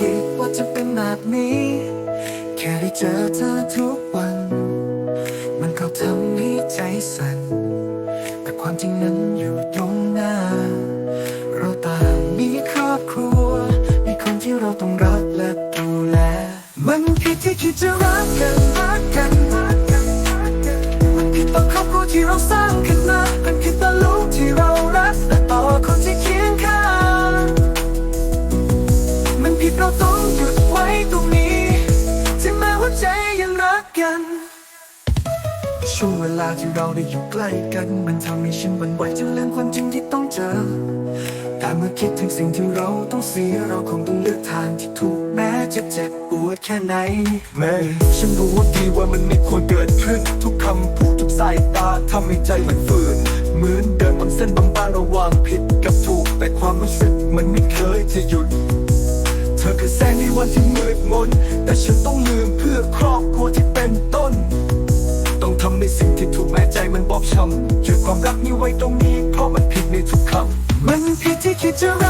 คิดว่าจะเป็นแบบนี้ แค่ได้เจอเธอทุกวัน มันก็ทำให้ใจสั่น แต่ความจริงนั้นอยู่ตรงหน้า เราต่างมีครอบครัว มีคนที่เราต้องรักและดูแล มันผิดที่คิดจะรักกันรักกัน มันผิดต่อครอบครัวที่เราสร้างขึ้น ผิดเราต้องหยุดไว้ตรงนี้ถึงแม้ว่าใจยังรักกัน ช่วงเวลาที่เราได้อยู่ใกล้กัน มันทำให้ฉันหวั่นไหวจนลืมความจริงที่ต้องเจอแต่เมื่อคิดถึงสิ่งที่เราต้องเสีย เราคงต้องเลือกทางที่ถูกแม้จะเจ็บปวดแค่ไหนแม่ฉันรู้ดีว่ามันไม่ควรเกิดขึ้น ทุกคำพูดทุกสายตาทำให้ใจมันฝืนเหมือนเดินบนเส้นบางๆระหว่างผิดกับถูก แต่ความรู้สึกมันไม่เคยจะหยุด ธอคือแสงในวันที่มืดมน แต่ฉันต้องลืมเพื่อครอบครัวที่เป็นต้น ต้องทำในสิ่งที่ถูกแม้ใจมันบอบช้ำหยุดความรักนี้ไว้ตรงนี้ เพราะมันผิดในทุกคำมันผิดที่คิดจะ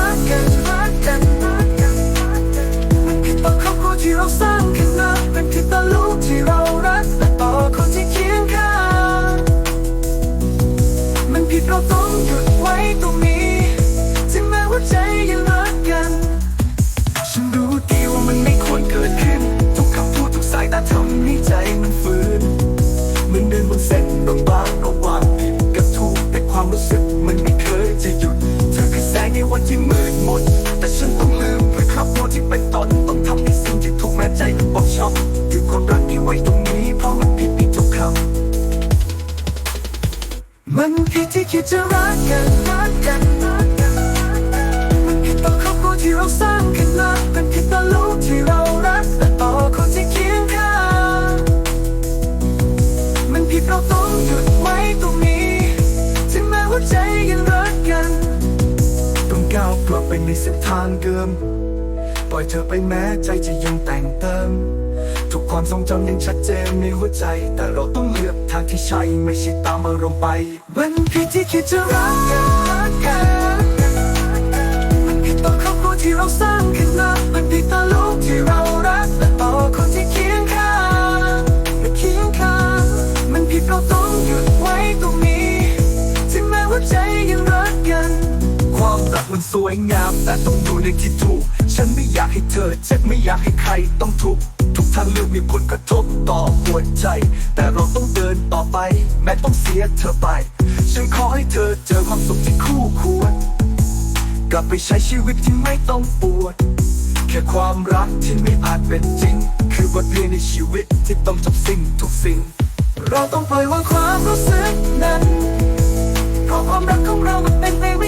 คิดจะรักกันรักกันรักกัน มันผิดต่อครอบครัวที่เราสร้างขึ้นมามันผิดต่อลูกที่เรารักและต่อคนที่เคียงข้างมันผิดเราต้องหยุดไว้ตรงนี้ถึงแม้ว่าใจยังรักกัน ต้องก้าวกลับไปในเส้นทางเดิม ปล่อยเธอไปแม้ใจจะยังแต่งเติม ทุกความทรงจำยังชัดเจนในหัวใจ แต่เราต้อง ทางที่ใช่ไม่ใช่ตามอารมณ์ไป มันผิดที่คิดจะรักกันรักกันมันผิดต่อครอบครัวที่เราสร้างขึ้นมามันผิดต่อลูกที่เรารักและต่อคนที่เคียงข้างและเคียงข้างมันผิดเราต้องหยุดไว้ตรงนี้ถึงแม้ว่าใจยังรักกัน ความรักมันสวยงามแต่ต้องดูในที่ถูก ฉันไม่อยากให้เธอเจ็บไม่อยากให้ใครต้องทุกข์ ทุกทางเลือกมีผลกระทบต่อหัวใจ แต่เราต้องเดินต่อไป แม้ต้องเสียเธอไป ฉันขอให้เธอเจอความสุขที่คู่ควร กลับไปใช้ชีวิตที่ไม่ต้องปวด แค่ความรักที่ไม่อาจเป็นจริง คือบทเรียนในชีวิตที่ต้องจบสิ่งทุกสิ่ง เราต้องปล่อยวางความรู้สึกนั้นเพราะความรักของเรามันเป็นไป